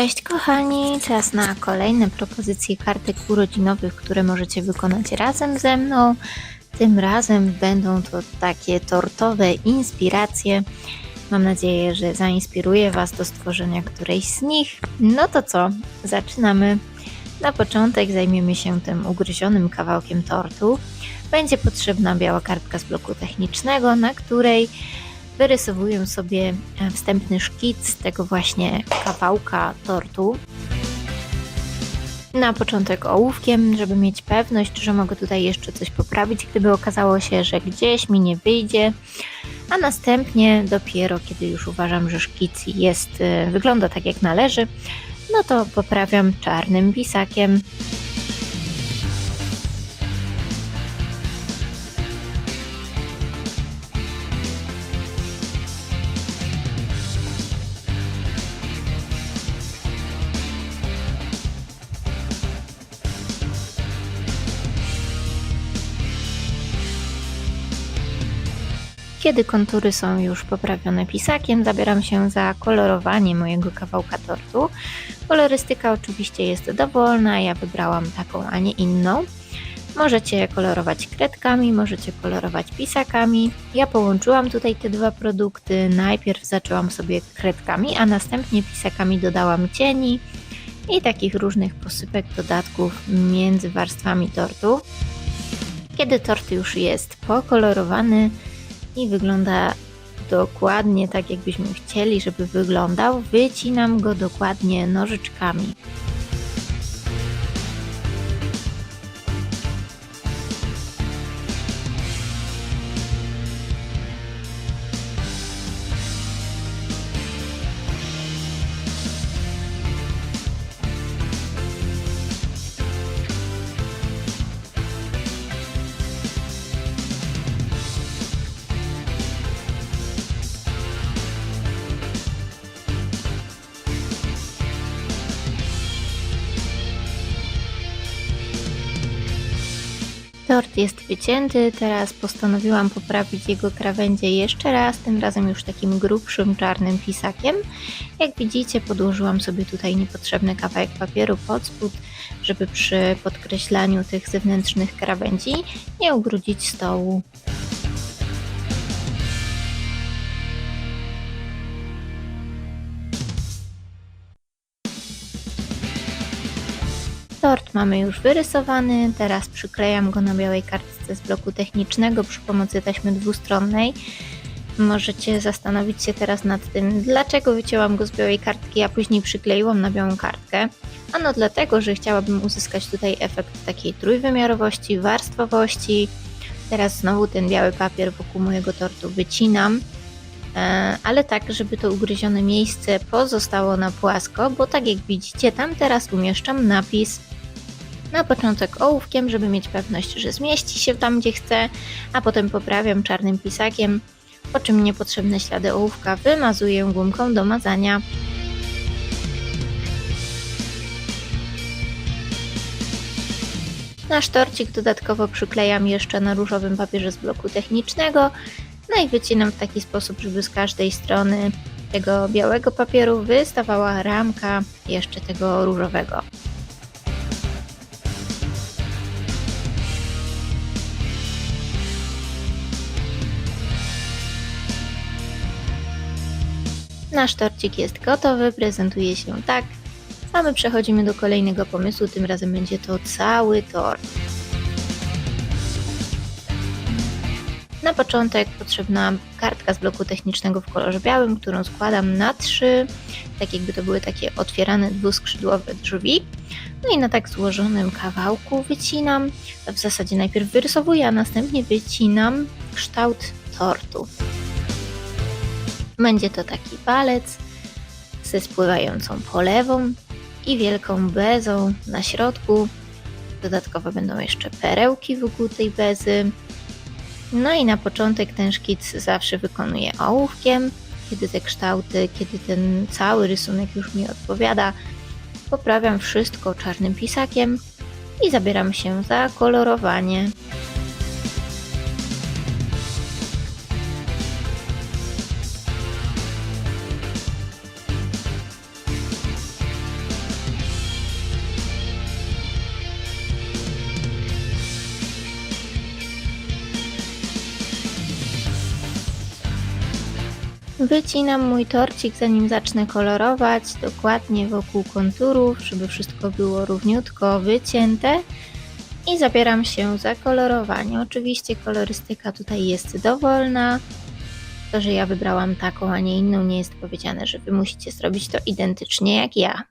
Cześć kochani, czas na kolejne propozycje kartek urodzinowych, które możecie wykonać razem ze mną. Tym razem będą to takie tortowe inspiracje. Mam nadzieję, że zainspiruje Was do stworzenia którejś z nich. No to co, zaczynamy. Na początek zajmiemy się tym ugryzionym kawałkiem tortu. Będzie potrzebna biała kartka z bloku technicznego, na której wyrysowuję sobie e, wstępny szkic tego właśnie kawałka tortu. Na początek ołówkiem, żeby mieć pewność, że mogę tutaj jeszcze coś poprawić, gdyby okazało się, że gdzieś mi nie wyjdzie. A następnie dopiero, kiedy już uważam, że szkic jest, e, wygląda tak jak należy, no to poprawiam czarnym pisakiem. Kiedy kontury są już poprawione pisakiem, zabieram się za kolorowanie mojego kawałka tortu. Kolorystyka oczywiście jest dowolna, ja wybrałam taką, a nie inną. Możecie kolorować kredkami, możecie kolorować pisakami. Ja połączyłam tutaj te dwa produkty. Najpierw zaczęłam sobie kredkami, a następnie pisakami dodałam cieni i takich różnych posypek dodatków między warstwami tortu. Kiedy tort już jest pokolorowany, wygląda dokładnie tak, jakbyśmy chcieli, żeby wyglądał. Wycinam go dokładnie nożyczkami. Tort jest wycięty, teraz postanowiłam poprawić jego krawędzie jeszcze raz, tym razem już takim grubszym czarnym pisakiem. Jak widzicie podłożyłam sobie tutaj niepotrzebny kawałek papieru pod spód, żeby przy podkreślaniu tych zewnętrznych krawędzi nie ubrudzić stołu. Tort mamy już wyrysowany, teraz przyklejam go na białej kartce z bloku technicznego przy pomocy taśmy dwustronnej. Możecie zastanowić się teraz nad tym, dlaczego wycięłam go z białej kartki, a później przykleiłam na białą kartkę. Ano dlatego, że chciałabym uzyskać tutaj efekt takiej trójwymiarowości, warstwowości. Teraz znowu ten biały papier wokół mojego tortu wycinam, ale tak, żeby to ugryzione miejsce pozostało na płasko, bo tak jak widzicie, tam teraz umieszczam napis na początek ołówkiem, żeby mieć pewność, że zmieści się tam, gdzie chcę, a potem poprawiam czarnym pisakiem, po czym niepotrzebne ślady ołówka wymazuję gumką do mazania. Nasz torcik dodatkowo przyklejam jeszcze na różowym papierze z bloku technicznego, no i wycinam w taki sposób, żeby z każdej strony tego białego papieru wystawała ramka jeszcze tego różowego. Nasz torcik jest gotowy, prezentuje się tak. A my przechodzimy do kolejnego pomysłu, tym razem będzie to cały tort. Na początek potrzebna kartka z bloku technicznego w kolorze białym, którą składam na trzy, tak jakby to były takie otwierane dwuskrzydłowe drzwi. No i na tak złożonym kawałku wycinam, w zasadzie najpierw wyrysowuję, a następnie wycinam kształt tortu. Będzie to taki palec ze spływającą polewą i wielką bezą na środku. Dodatkowo będą jeszcze perełki wokół tej bezy. No i na początek ten szkic zawsze wykonuję ołówkiem. Kiedy te kształty, kiedy ten cały rysunek już mi odpowiada, poprawiam wszystko czarnym pisakiem i zabieram się za kolorowanie. Wycinam mój torcik zanim zacznę kolorować, dokładnie wokół konturów, żeby wszystko było równiutko wycięte. I zabieram się za kolorowanie. Oczywiście kolorystyka tutaj jest dowolna. To, że ja wybrałam taką, a nie inną, nie jest powiedziane, że wy musicie zrobić to identycznie jak ja.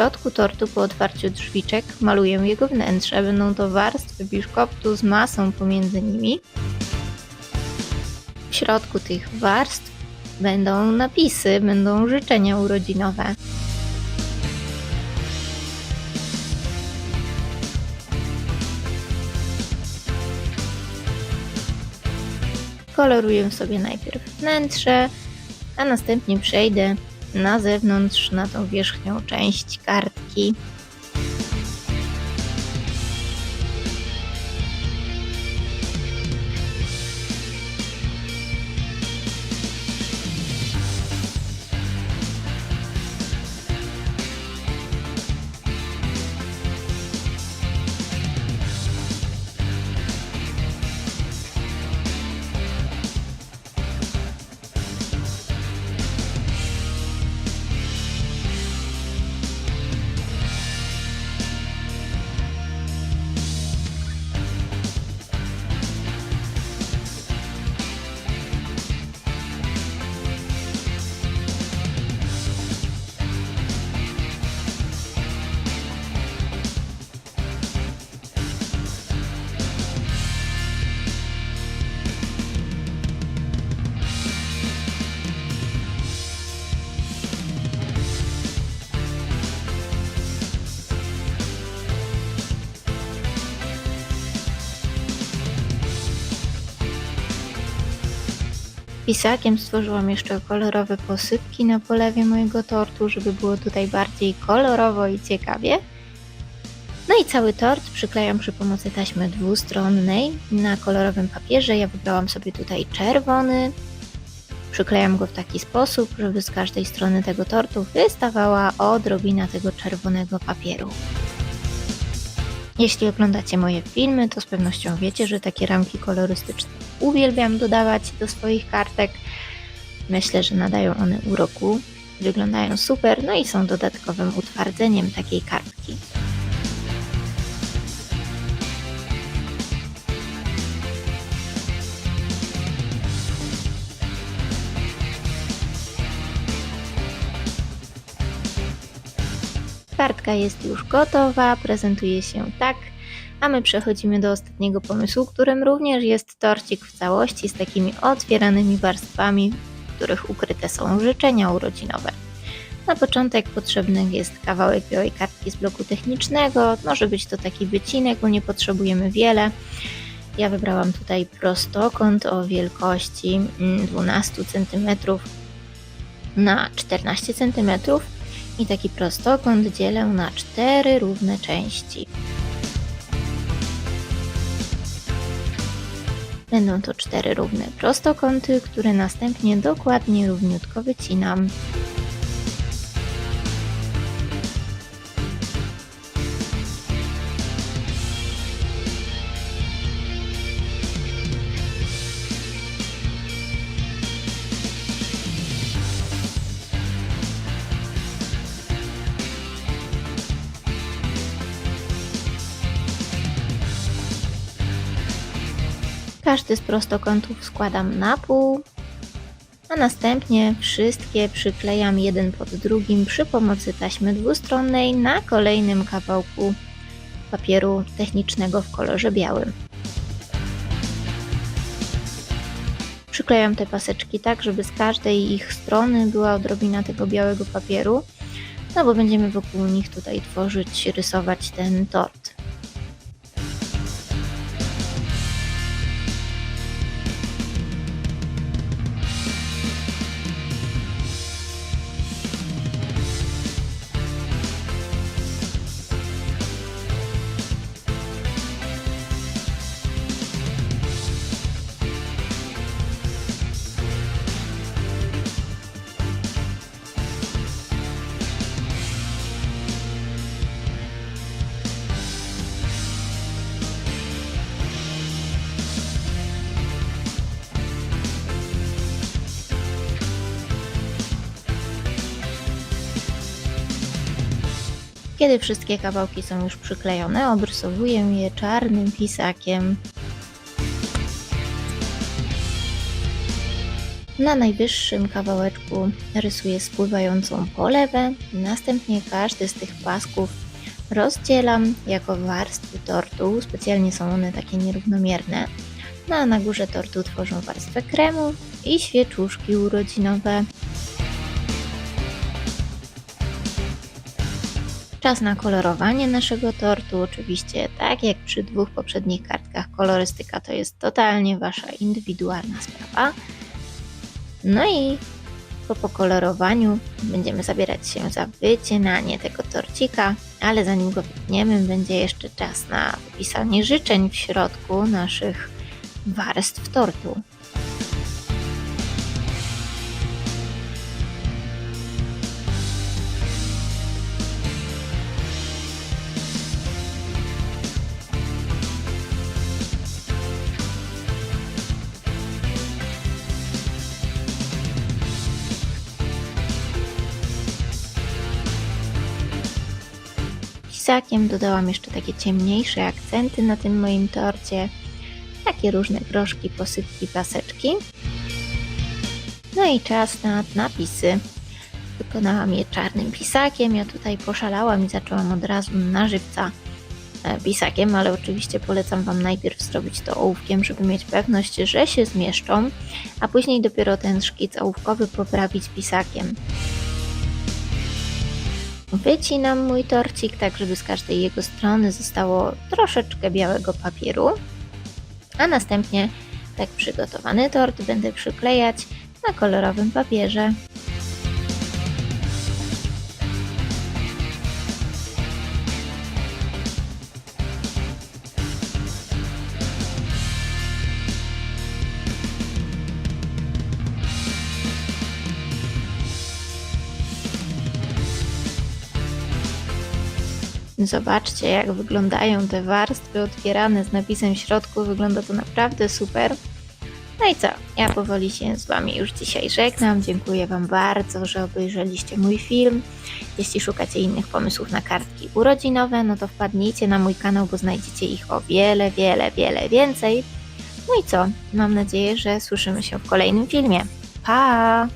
Środku tortu po otwarciu drzwiczek maluję jego wnętrze. Będą to warstwy biszkoptu z masą pomiędzy nimi. W środku tych warstw będą napisy, będą życzenia urodzinowe. Koloruję sobie najpierw wnętrze, a następnie przejdę na zewnątrz, na tą wierzchnią część kartki. Pisakiem stworzyłam jeszcze kolorowe posypki na polewie mojego tortu, żeby było tutaj bardziej kolorowo i ciekawie. No i cały tort przyklejam przy pomocy taśmy dwustronnej na kolorowym papierze. Ja wybrałam sobie tutaj czerwony. Przyklejam go w taki sposób, żeby z każdej strony tego tortu wystawała odrobina tego czerwonego papieru. Jeśli oglądacie moje filmy, to z pewnością wiecie, że takie ramki kolorystyczne uwielbiam dodawać do swoich kartek. Myślę, że nadają one uroku, wyglądają super, no i są dodatkowym utwardzeniem takiej kartki. Jest już gotowa, prezentuje się tak, a my przechodzimy do ostatniego pomysłu, którym również jest torcik w całości z takimi otwieranymi warstwami, w których ukryte są życzenia urodzinowe. Na początek potrzebny jest kawałek białej kartki z bloku technicznego, może być to taki wycinek, bo nie potrzebujemy wiele. Ja wybrałam tutaj prostokąt o wielkości 12 cm na 14 cm i taki prostokąt dzielę na cztery równe części. Będą to cztery równe prostokąty, które następnie dokładnie równiutko wycinam. Każdy z prostokątów składam na pół, a następnie wszystkie przyklejam jeden pod drugim przy pomocy taśmy dwustronnej na kolejnym kawałku papieru technicznego w kolorze białym. Przyklejam te paseczki tak, żeby z każdej ich strony była odrobina tego białego papieru, no bo będziemy wokół nich tutaj tworzyć, rysować ten tort. Kiedy wszystkie kawałki są już przyklejone, obrysowuję je czarnym pisakiem. Na najwyższym kawałeczku rysuję spływającą polewę, następnie każdy z tych pasków rozdzielam jako warstwy tortu, specjalnie są one takie nierównomierne. No a na górze tortu tworzą warstwę kremu i świeczuszki urodzinowe. Czas na kolorowanie naszego tortu. Oczywiście, tak jak przy dwóch poprzednich kartkach, kolorystyka to jest totalnie Wasza indywidualna sprawa. No i po pokolorowaniu będziemy zabierać się za wycinanie tego torcika, ale zanim go wytniemy, będzie jeszcze czas na wypisanie życzeń w środku naszych warstw tortu. Pisakiem dodałam jeszcze takie ciemniejsze akcenty na tym moim torcie. Takie różne groszki, posypki, paseczki. No i czas na napisy. Wykonałam je czarnym pisakiem. Ja tutaj poszalałam i zaczęłam od razu na żywca e, pisakiem, ale oczywiście polecam Wam najpierw zrobić to ołówkiem, żeby mieć pewność, że się zmieszczą, a później dopiero ten szkic ołówkowy poprawić pisakiem. Wycinam mój torcik tak, żeby z każdej jego strony zostało troszeczkę białego papieru, a następnie tak przygotowany tort będę przyklejać na kolorowym papierze. Zobaczcie, jak wyglądają te warstwy otwierane z napisem w środku. Wygląda to naprawdę super. No i co? Ja powoli się z Wami już dzisiaj żegnam. Dziękuję Wam bardzo, że obejrzeliście mój film. Jeśli szukacie innych pomysłów na kartki urodzinowe, no to wpadnijcie na mój kanał, bo znajdziecie ich o wiele, wiele, wiele więcej. No i co? Mam nadzieję, że słyszymy się w kolejnym filmie. Pa!